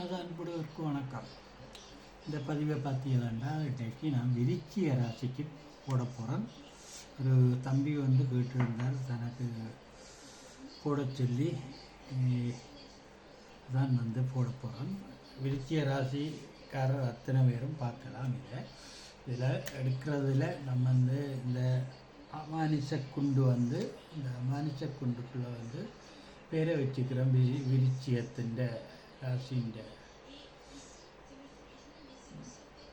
அது அன்புடையோருக்கு வணக்கம். இந்த பதிவை பார்த்தீங்கன்னா இன்றைக்கு நான் விருச்சிய ராசிக்கு போட போகிறேன் ஒரு தம்பி வந்து கேட்டிருந்தார் தனக்கு போட சொல்லி தான் வந்து போட போகிறேன் விருச்சிக ராசிக்காரர் அத்தனை பேரும் பார்க்கலாம் இதை. இதில் எடுக்கிறதுல நம்ம வந்து இந்த அமானிச குண்டு வந்து இந்த அமானிச குண்டுக்குள்ளே வந்து பேரை வச்சுக்கிறோம். விரி விருச்சியத்தின் ராசின்ற.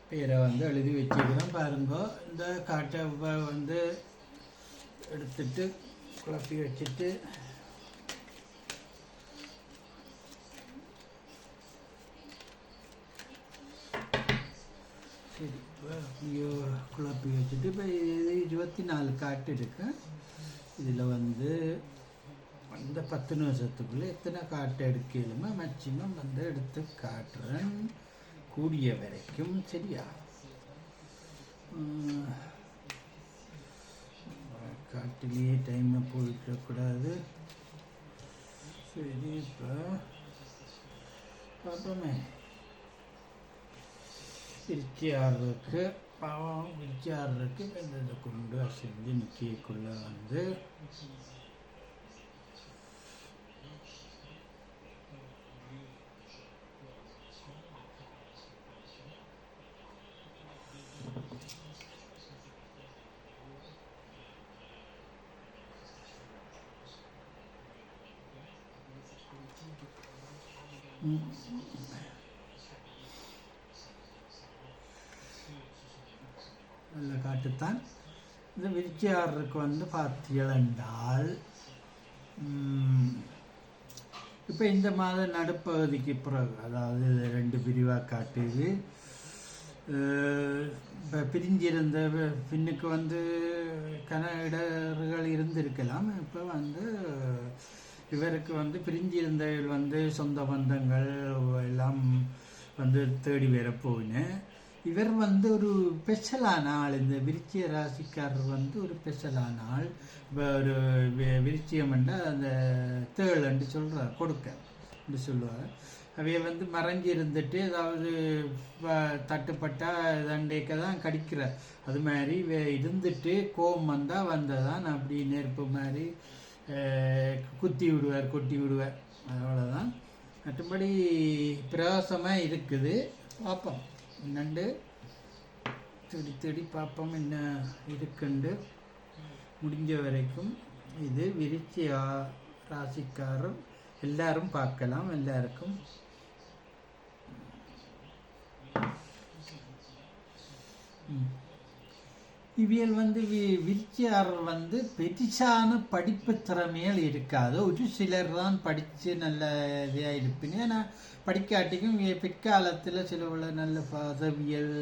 பேரை வந்து எழுதி வச்சுக்கிறோம் பாருங்க. இந்த காட்டை வந்து எடுத்துட்டு குழப்பி வச்சுட்டு. சரி இப்போ ஐயோ குழப்பி வச்சுட்டு இப்போ இது இருபத்தி நாலு காட்டு இருக்கு. இதில் வந்து இந்த பத்து நிமிஷத்துக்குள்ளே எத்தனை காட்டை எடுக்கலுமோ மேக்சிமம் வந்து எடுத்து காட்டுறேன். கூடிய வரைக்கும் சரியா? காட்டிலேயே டைமை போயிடக்கூடாது. சரி இப்போ பார்ப்போமே. விரிச்சியாருக்கு பாவம் விரிச்சியாருக்கு இந்த கொண்டு செஞ்சு நிற்கக்குள்ள வந்து ம். நல்லா காட்டுத்தான். இந்த விரிச்சியாருக்கு வந்து பார்த்தீர்கள் இப்போ இந்த மாத நடுப்பகுதிக்கு பிறகு அதாவது இது ரெண்டு பிரிவாக காட்டுது. இப்போ பிரிஞ்சிருந்த பின்னுக்கு வந்து கன இடர்கள் இருந்திருக்கலாம். இப்போ வந்து இவருக்கு வந்து பிரிஞ்சிருந்த வந்து சொந்த பந்தங்கள் எல்லாம் வந்து தேடி வரப்போயினேன் இவர் வந்து ஒரு ஸ்பெஷலான ஆள். இந்த விருச்சிய ராசிக்காரர் வந்து ஒரு ஸ்பெஷலான ஆள். இப்போ ஒரு விருச்சியம்ன்றா அந்த தேள்ன்னு சொல்கிறார் கொடுக்க என்று சொல்லுவார். அவைய வந்து மறைஞ்சு இருந்துட்டு ஏதாவது தட்டுப்பட்டால் தண்டைக்க தான் கடிக்கிற அது மாதிரி வே- இருந்துட்டு கோபம் வந்தால் வந்ததான் அப்படி நெருப்பு மாதிரி குத்தி விடுவார் கொட்டி விடுவார். அவ்வளோதான் மற்றபடி பிரகாசமாக இருக்குது. பார்ப்போம். என்னண்டு? தேடி தேடி பார்ப்போம் என்ன இருக்குண்டு. முடிஞ்ச வரைக்கும் இது விருச்சி ராசிக்காரும் ராசிக்காரர் எல்லாரும் பார்க்கலாம். எல்லாருக்கும். ம். இவியல் வந்து வி- விருச்சியாரர் வந்து பெரிசான படிப்பு திறமைகள் இருக்காது. ஒரு சிலர் தான் படித்து நல்ல இதாக இருப்பீங்க ஏன்னா படிக்காட்டிக்கும் பிற்காலத்தில் சில உள்ள நல்ல பதவியில்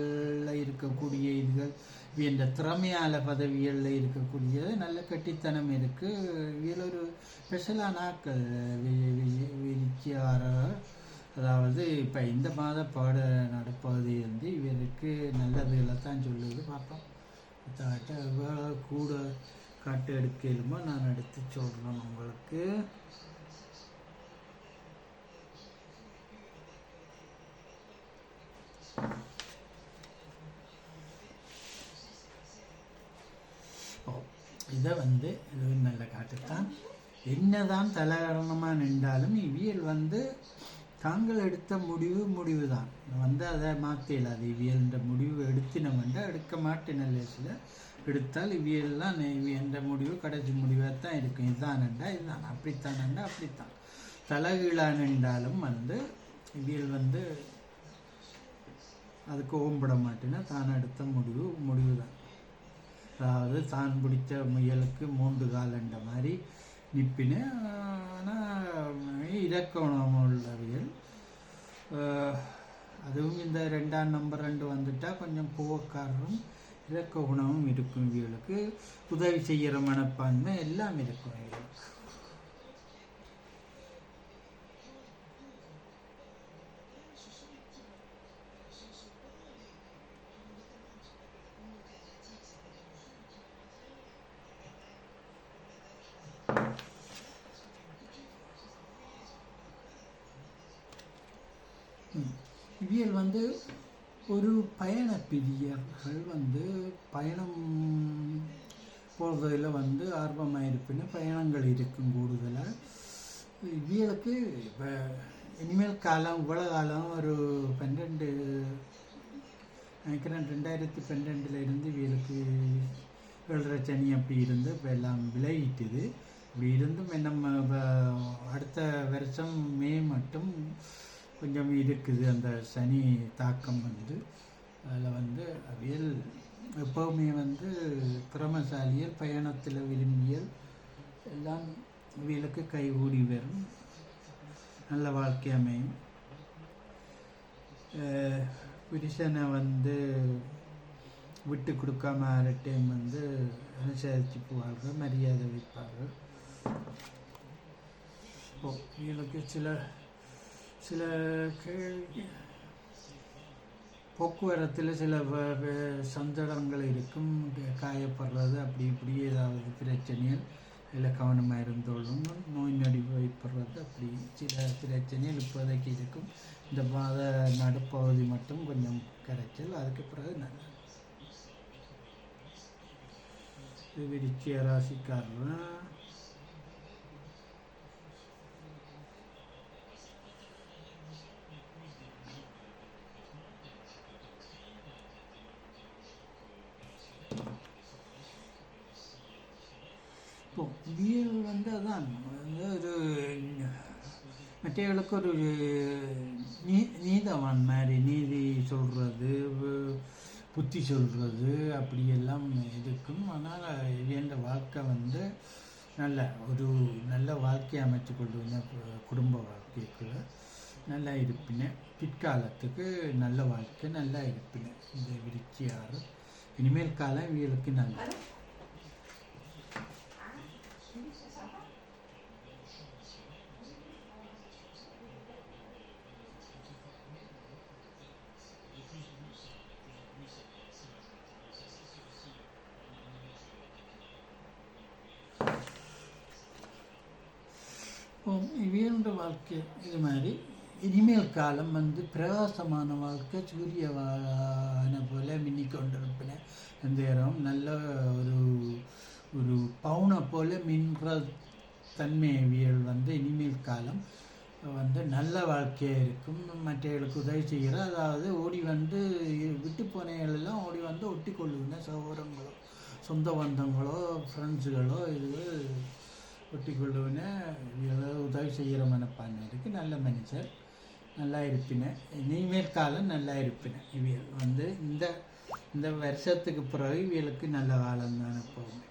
இருக்கக்கூடிய இதுகள் இந்த திறமையால் பதவிகளில் இருக்கக்கூடிய நல்ல கட்டித்தனம் இருக்குது இதில் ஒரு ஸ்பெஷலான ஆக்கள் வி- அதாவது இப்போ இந்த மாத பாட நடப்பது வந்து இவருக்கு நல்லதுகளை தான் சொல்லுது. பார்ப்போம். கூட காட்டு எடுக்கலுமா நான் எடுத்து சொல்கிறேன் உங்களுக்கு. இதை வந்து இது நல்ல காட்டுத்தான். என்னதான் தலகரணமாக நின்றாலும் இவியல் வந்து தாங்கள் எடுத்த முடிவு முடிவு தான் வந்து அதை மாற்றல அது இவியல்ன்ற முடிவு எடுத்தினவன்டா எடுக்க மாட்டேன் லேசில். எடுத்தால் இவியல்லாம் என்ற முடிவு கடைசி முடிவாக தான் இருக்கும். இதுதானண்டா இதுதான் அப்படித்தானண்டா அப்படித்தான். தலைகீழாக நின்றாலும் வந்து இவியல் வந்து அதுக்கு ஓம்பட மாட்டேன்னா தான் எடுத்த முடிவு முடிவு தான் அதாவது தான் பிடித்த முயலுக்கு மூன்று காலண்ட மாதிரி நிற்பின்னு ஆனால் இலக்கணம் உள்ளவியல். அதுவும் இந்த ரெண்டாம் நம்பர் ரெண்டு வந்துட்டால் கொஞ்சம் கோவக்காரரும் இலக்க குணமும் இருக்கும் இவர்களுக்கு உதவி செய்கிற மனப்பான்மை எல்லாம் இருக்கும் இவர்களுக்கு Mm-hmm. இவியல் வந்து ஒரு பயண பிரியர்கள் வந்து பயணம் போகிறதில் வந்து ஆர்வமாக இருப்பின்னு பயணங்கள் இருக்கும் கூடுதலாக இவியலுக்கு இப்போ இனிமேல் காலம் இவ்வளோ காலம் ஒரு பன்னெண்டு நினைக்கிறேன் ரெண்டாயிரத்தி பன்னெண்டில் இருந்து இவளுக்கு ஏழரை சனி அப்படி இருந்து இப்போ எல்லாம் விலகிட்டுது. இப்படி இருந்தும் நம்ம அடுத்த வருஷம் மே மட்டும் கொஞ்சம் இருக்குது அந்த சனி தாக்கம் வந்து. அதில் வந்து அவியல் எப்போவுமே வந்து திறமசாலியல் பயணத்தில் விரும்பியல் எல்லாம் அவியலுக்கு கைகூடி வரும். நல்ல வாழ்க்கை அமையும். புருஷனை வந்து விட்டு கொடுக்காம டைம் வந்து அனுசரித்து போவார்கள் மரியாதை வைப்பார்கள். இப்போ இவளுக்கு சில சில போக்குவரத்தில் சில வ- சஞ்சலங்கள் இருக்கும். காயப்படுறது அப்படி இப்படி ஏதாவது பிரச்சனைகள் இல்லை கவனமாக இருந்தோளும் நோய் நடி வைப்படுறது அப்படி சில பிரச்சனைகள் இப்போதைக்கு இருக்கும். இந்த மாத நடுப்பகுதி மட்டும் கொஞ்சம் கரைச்சல் அதுக்கு பிறகு நல்லது. விருச்சிய விருச்சிக ராசிக்காரன் இப்போ வியல் வந்து அதான் வந்து ஒரு மற்றவர்களுக்கு ஒரு நீ நீதவான் மாதிரி நீதி சொல்கிறது புத்தி சொல்கிறது அப்படியெல்லாம் இருக்கும் ஆனால் வேண்ட வாழ்க்கை வந்து நல்ல ஒரு நல்ல வாழ்க்கையை அமைச்சு வந்த குடும்ப வாழ்க்கைக்குள்ள நல்லா இருப்பினேன் பிற்காலத்துக்கு நல்ல வாழ்க்கை நல்லா இருப்பினேன் இந்த விருச்சியாறு இனிமேல் காலம் இவர்களுக்கு நல்லது இப்போ வாழ்க்கை இது மாதிரி இனிமேல் காலம் வந்து பிரகாசமான வாழ்க்கை சூரிய போல் போல மின்னிக் கொண்டிருப்பின அந்த நேரம் நல்ல ஒரு ஒரு பவுனை போல மின்ற தன்மையவியல் வந்து இனிமேல் காலம் வந்து நல்ல வாழ்க்கையாக இருக்கும். மற்றவர்களுக்கு உதவி செய்கிற அதாவது ஓடி வந்து விட்டு போனவர்கள் எல்லாம் ஓடி வந்து ஒட்டி கொள்ளுங்க சகோதரங்களோ சொந்த பந்தங்களோ ஃப்ரெண்ட்ஸுகளோ இது ஒட்டி கொள்ளுவின இவ்வளவு உதவி செய்கிற மனப்பான்மை இருக்குது நல்ல மனுஷர் நல்லா இருப்பின. இனிமேல் காலம் நல்லா இருப்பின. இவியல் வந்து இந்த இந்த வருஷத்துக்கு பிறகு இவியலுக்கு நல்ல காலம் தானே போகும்.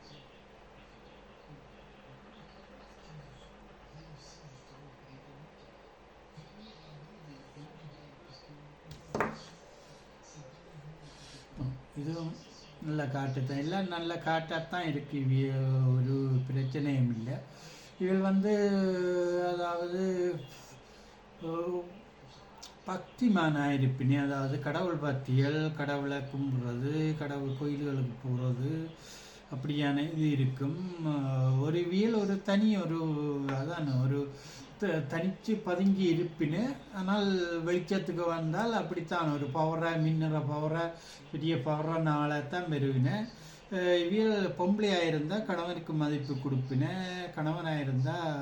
இதுவும் நல்ல காட்டு தான். எல்லாம் நல்ல காட்டாகத்தான் இருக்குது இவிய ஒரு பிரச்சனையும் இல்லை. இவள் வந்து அதாவது ஒரு பக்திமானாக அதாவது கடவுள் பக்தியல் கடவுளை கும்பிட்றது கடவுள் கோயில்களுக்கு போகிறது அப்படியான இது இருக்கும். ஒரு வியல் ஒரு தனி ஒரு அதான் ஒரு த- தனித்து பதுங்கி இருப்பினு ஆனால் வெளிச்சத்துக்கு வந்தால் அப்படித்தான். ஒரு பவராக மின்னற பவராக பெரிய பவராக நாளாக தான் பெறுவினேன் இவியல் பொம்பளையாக இருந்தால் கணவனுக்கு மதிப்பு கொடுப்பினேன் கணவனாக இருந்தால்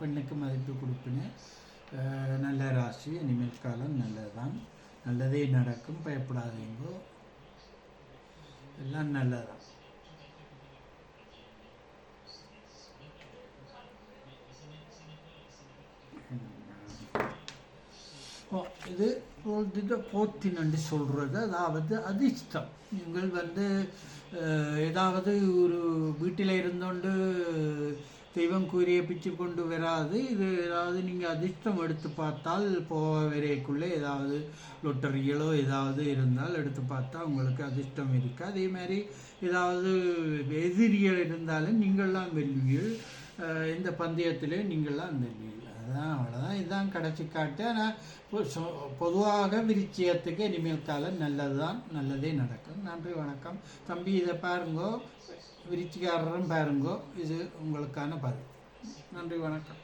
பெண்ணுக்கு மதிப்பு கொடுப்பினேன் நல்ல ராசி இனிமேல் காலம் நல்லதுதான். நல்லதே நடக்கும் பயப்படாதீங்கோ. எல்லாம் நல்லதான் இது போத்தி போத்தினு சொல்கிறது அதாவது அதிர்ஷ்டம். நீங்கள் வந்து ஏதாவது ஒரு வீட்டில் இருந்தோண்டு தெய்வம் கூறிய பிச்சு கொண்டு வராது. இது ஏதாவது நீங்கள் அதிர்ஷ்டம் எடுத்து பார்த்தால் போக வரைக்குள்ளே ஏதாவது லொட்டரிகளோ ஏதாவது இருந்தால் எடுத்து பார்த்தா உங்களுக்கு அதிர்ஷ்டம் இருக்குது அதே மாதிரி ஏதாவது எதிரிகள் இருந்தாலும் நீங்கள்லாம் வெல்வீர்கள். இந்த பந்தயத்திலே நீங்கள்லாம் வெல்வீர்கள். அதுதான் அவ்வளோதான் இதுதான் கடைசி காட்டு. ஆனால் பொதுவாக விருச்சியத்துக்கு இனிமேல் காலம் நல்லது தான் நல்லதே நடக்கும். நன்றி வணக்கம். தம்பி இதை பாருங்கோ. விருச்சிக்காரரும் பாருங்கோ. இது உங்களுக்கான பதில். நன்றி வணக்கம்.